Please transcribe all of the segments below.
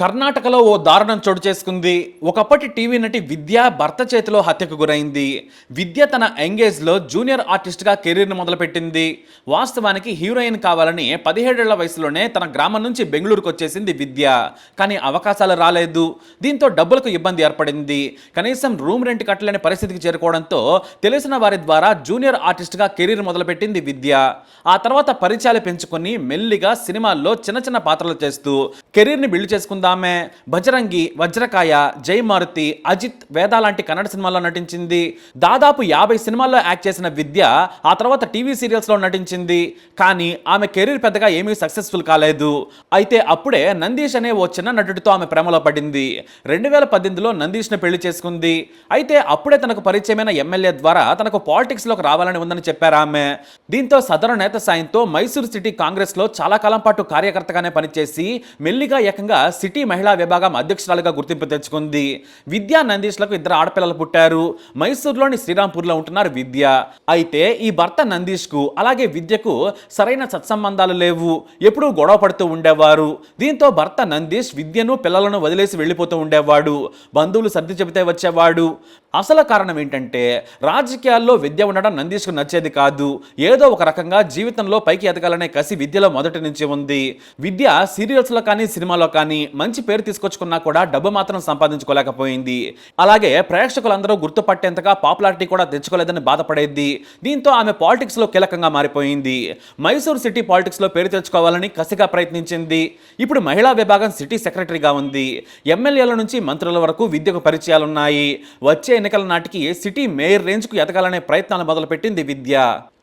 కర్ణాటకలో ఓ దారుణం చోటు చేసుకుంది. ఒకప్పటి టీవీ నటి విద్య భర్త చేతిలో హత్యకు గురైంది. విద్య తన ఎంగేజ్లో జూనియర్ ఆర్టిస్ట్గా కెరీర్ను మొదలుపెట్టింది. వాస్తవానికి హీరోయిన్ కావాలని పదిహేడేళ్ళ వయసులోనే తన గ్రామం నుంచి బెంగళూరుకు వచ్చేసింది విద్య. కానీ అవకాశాలు రాలేదు. దీంతో డబ్బులకు ఇబ్బంది ఏర్పడింది. కనీసం రూమ్ రెంట్ కట్టలేని పరిస్థితికి చేరుకోవడంతో తెలిసిన వారి ద్వారా జూనియర్ ఆర్టిస్ట్గా కెరీర్ మొదలుపెట్టింది విద్య. ఆ తర్వాత పరిచయాలు పెంచుకొని మెల్లిగా సినిమాల్లో చిన్న చిన్న పాత్రలు చేస్తూ కెరీర్ని బిల్డ్ ఆమె బజరంగి వజ్రకాయ జై మారుతి అజిత్ వేద లాంటి కన్నడ సినిమాల్లో నటించింది. దాదాపు యాభై సినిమాల్లో యాక్ట్ చేసిన విద్య ఆ తర్వాత టీవీ సీరియల్స్లో నటించింది. కానీ ఆమె కెరీర్ పెద్దగా ఏమీ సక్సెస్ఫుల్ కాలేదు. అయితే అప్పుడే నందీష్ అనే ఓ చిన్న నటుడితో ఆమె ప్రేమలో పడింది. రెండు వేల పద్దెనిమిదిలో నందీష్ను పెళ్ళి చేసుకుంది. అయితే అప్పుడే తనకు పరిచయమైన ఎమ్మెల్యే ద్వారా తనకు పాలిటిక్స్లోకి రావాలని ఉందని చెప్పారు ఆమె. దీంతో సదరు నేత సాయంతో మైసూరు సిటీ కాంగ్రెస్లో చాలా కాలం పాటు కార్యకర్తగానే పనిచేసి మెల్లిగా ఏకంగా సిటీ మహిళా విభాగం అధ్యక్షురాలుగా గుర్తింపు తెచ్చుకుంది. విద్యా నందీష్లకు ఇద్దరు ఆడపిల్లలు పుట్టారు. మైసూరులోని శ్రీరాంపూర్లో ఉంటున్నారు విద్య. అయితే ఈ భర్త నందీష్కు అలాగే విద్యకు సరైన సత్సంబంధాలు లేవు. ఎప్పుడూ గొడవ పడుతూ ఉండేవారు. దీంతో భర్త నందీష్ విద్యను పిల్లలను వదిలేసి వెళ్ళిపోతూ ఉండేవాడు. బంధువులు సర్ది చెబితే వచ్చేవాడు. అసలు కారణం ఏంటంటే రాజకీయాల్లో విద్య ఉండడం నందీష్కు నచ్చేది కాదు. ఏదో ఒక రకంగా జీవితంలో పైకి ఎదగాలనే కసి విద్యలో మొదటి నుంచి ఉంది. విద్య సీరియల్స్లో కానీ సినిమాలో కానీ మంచి పేరు తీసుకొచ్చుకున్నా కూడా డబ్బు మాత్రం సంపాదించుకోలేకపోయింది. అలాగే ప్రేక్షకులందరూ గుర్తుపట్టేంతగా పాపులారిటీ కూడా తెచ్చుకోలేదని బాధపడేది. దీంతో ఆమె పాలిటిక్స్లో కీలకంగా మారిపోయింది. మైసూర్ సిటీ పాలిటిక్స్లో పేరు తెచ్చుకోవాలని కసిగా ప్రయత్నించింది. ఇప్పుడు మహిళా విభాగం సిటీ సెక్రటరీగా ఉంది. ఎమ్మెల్యేల నుంచి మంత్రుల వరకు విద్యకు పరిచయాలున్నాయి. వచ్చే ఎన్నికల నాటికి సిటీ మేయర్ రేంజ్కు ఎదగాలనే ప్రయత్నాలు మొదలుపెట్టింది విద్య.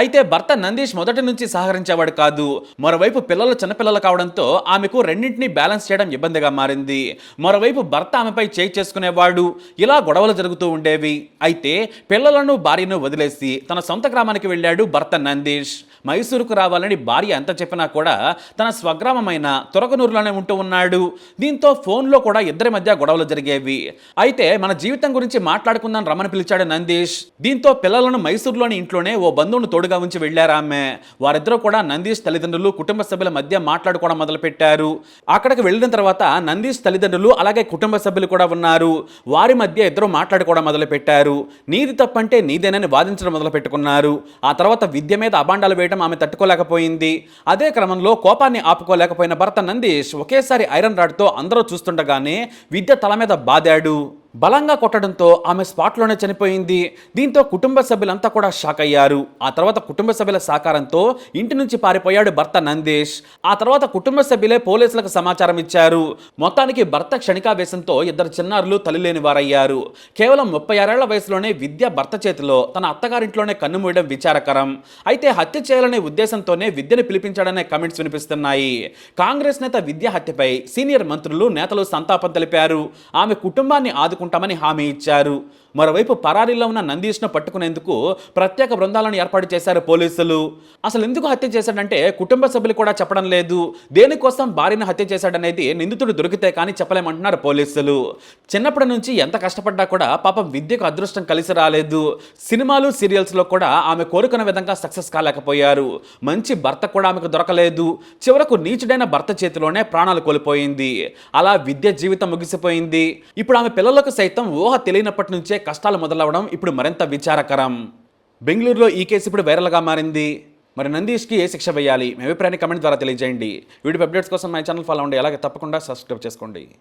అయితే భర్త నందీష్ మొదటి నుంచి సహకరించేవాడు కాదు. మరోవైపు పిల్లలు చిన్నపిల్లలు కావడంతో ఆమెకు రెండింటినీ బ్యాలెన్స్ చేయడం ఇబ్బందిగా మారింది. మరోవైపు భర్త ఆమెపై చేయి చేసుకునేవాడు. ఇలా గొడవలు జరుగుతూ ఉండేవి. అయితే పిల్లలను భార్యను వదిలేసి తన సొంత గ్రామానికి వెళ్ళాడు భర్త నందీష్. మైసూరుకు రావాలని భార్య ఎంత చెప్పినా కూడా తన స్వగ్రామమైన తురగనూరులోనే ఉంటూ ఉన్నాడు. దీంతో ఫోన్లో కూడా ఇద్దరి మధ్య గొడవలు జరిగేవి. అయితే మన జీవితం గురించి మాట్లాడుకుందాం రమణ పిలిచాడు నందీష్. దీంతో పిల్లలను మైసూరులోని ఇంట్లోనే ఓ బంధువును తోడుగా ఉంచి వెళ్ళారామె వారిద్దరూ కూడా నందీష్ తల్లిదండ్రులు కుటుంబ సభ్యుల మధ్య మాట్లాడుకోవడం మొదలుపెట్టారు. అక్కడికి వెళ్ళిన తర్వాత నందీష్ తల్లిదండ్రులు అలాగే కుటుంబ సభ్యులు కూడా ఉన్నారు. వారి మధ్య ఇద్దరు మాట్లాడుకోవడం మొదలుపెట్టారు. నీది తప్పంటే నీదేనని వాదించడం మొదలు పెట్టుకున్నారు ఆ తర్వాత విద్య మీద అబాండాలు వేయడం ఆమె తట్టుకోలేకపోయింది. అదే క్రమంలో కోపాన్ని ఆపుకోలేకపోయిన భర్త నందీష్ ఒకేసారి ఐరన్ రాడ్తో అందరూ చూస్తుండగానే విద్య తల మీద బాదాడు. బలంగా కొట్టడంతో ఆమె స్పాట్లోనే చనిపోయింది. దీంతో కుటుంబ సభ్యులంతా కూడా షాక్ అయ్యారు. ఆ తర్వాత కుటుంబ సభ్యుల సహకారంతో ఇంటి నుంచి పారిపోయాడు భర్త నందేష్. ఆ తర్వాత కుటుంబ సభ్యులే పోలీసులకు సమాచారం ఇచ్చారు. మొత్తానికి భర్త క్షణికావేశంతో ఇద్దరు చిన్నారులు తల్లిలేని వారయ్యారు. కేవలం ముప్పై ఆరేళ్ళ వయసులోనే విద్య భర్త చేతిలో తన అత్తగారింట్లోనే కన్నుమూయడం విచారకరం. అయితే హత్య చేయాలనే ఉద్దేశంతోనే విద్యను పిలిపించాడనే కమెంట్స్ వినిపిస్తున్నాయి. కాంగ్రెస్ నేత విద్య హత్యపై సీనియర్ మంత్రులు నేతలు సంతాపం తెలిపారు. ఆమె కుటుంబాన్ని ఆదుకుంటామని హామీ ఇచ్చారు. మరోవైపు పరారీలో ఉన్న నందీష్ను పట్టుకునేందుకు ప్రత్యేక బృందాలను ఏర్పాటు చేశారు పోలీసులు. అసలు ఎందుకు హత్య చేశాడంటే కుటుంబ సభ్యులు కూడా చెప్పడం లేదు. దేనికోసం భార్యను హత్య చేశాడనేది నిందితుడు దొరికితే కానీ చెప్పలేమంటున్నారు పోలీసులు. చిన్నప్పటి నుంచి ఎంత కష్టపడ్డా కూడా పాపం విద్యకు అదృష్టం కలిసి రాలేదు. సినిమాలు సీరియల్స్లో కూడా ఆమె కోరుకున్న విధంగా సక్సెస్ కాలేకపోయారు. మంచి భర్త కూడా ఆమెకు దొరకలేదు. చివరకు నీచుడైన భర్త చేతిలోనే ప్రాణాలు కోల్పోయింది. అలా విద్య జీవితం ముగిసిపోయింది. ఇప్పుడు ఆమె పిల్లలకు సైతం ఊహ తెలియనప్పటి నుంచే కష్టాలు మొదలవడం ఇప్పుడు మరింత విచారకరం. బెంగళూరులో ఈ కేసు ఇప్పుడు వైరల్గా మారింది. మరి నందీష్కి ఏ శిక్ష వేయాలి? మీ అభిప్రాయాన్ని కమెంట్ ద్వారా తెలియజేయండి. వీడియో అప్డేట్స్ కోసం మై ఛానల్ ఫాలో అవ్వండి. అలాగే తప్పకుండా సబ్స్క్రైబ్ చేసుకోండి.